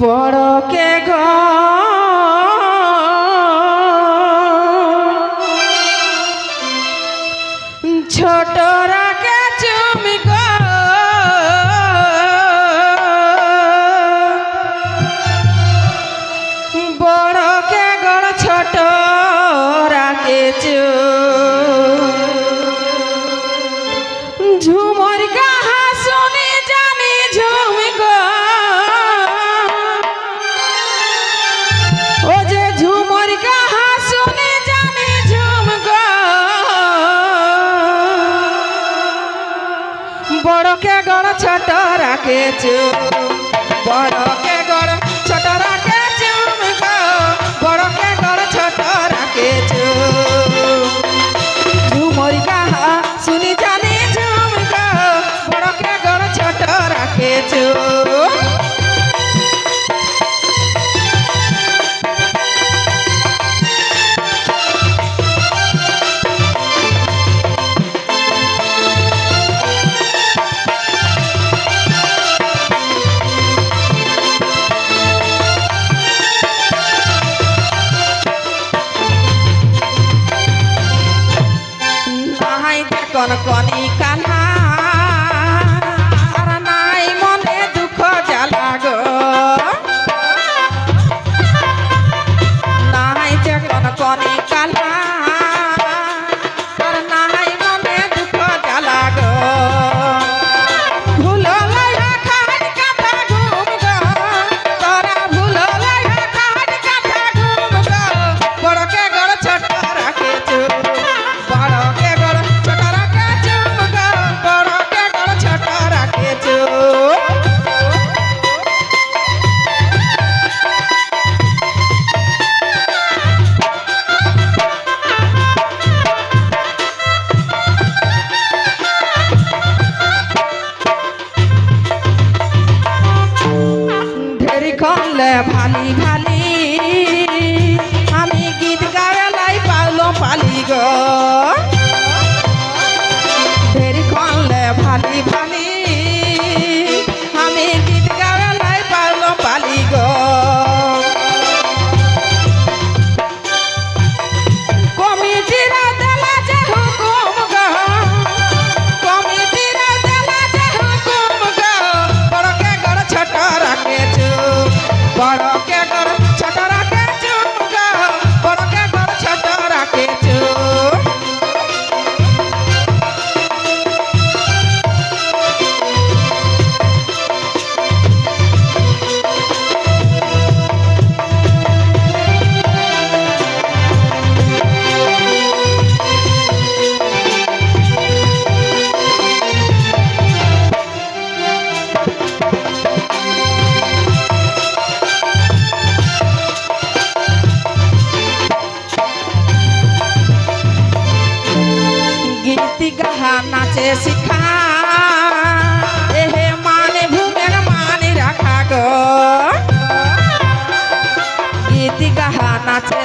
বড়কে গা বড়কে গড় ছোট রাখেছু। বড়কে গড় ছোট রাখেছু বড়কে গড় ছোট রাখেছু। ঝুমর কাহা শুনি জানি বড়কে গড় ছোট রাখেছু। কনকনি কানা গাহা নাচে শিখা। এহে মানে ভূমের মানে রাখা গো। গীতি গাহা নাচে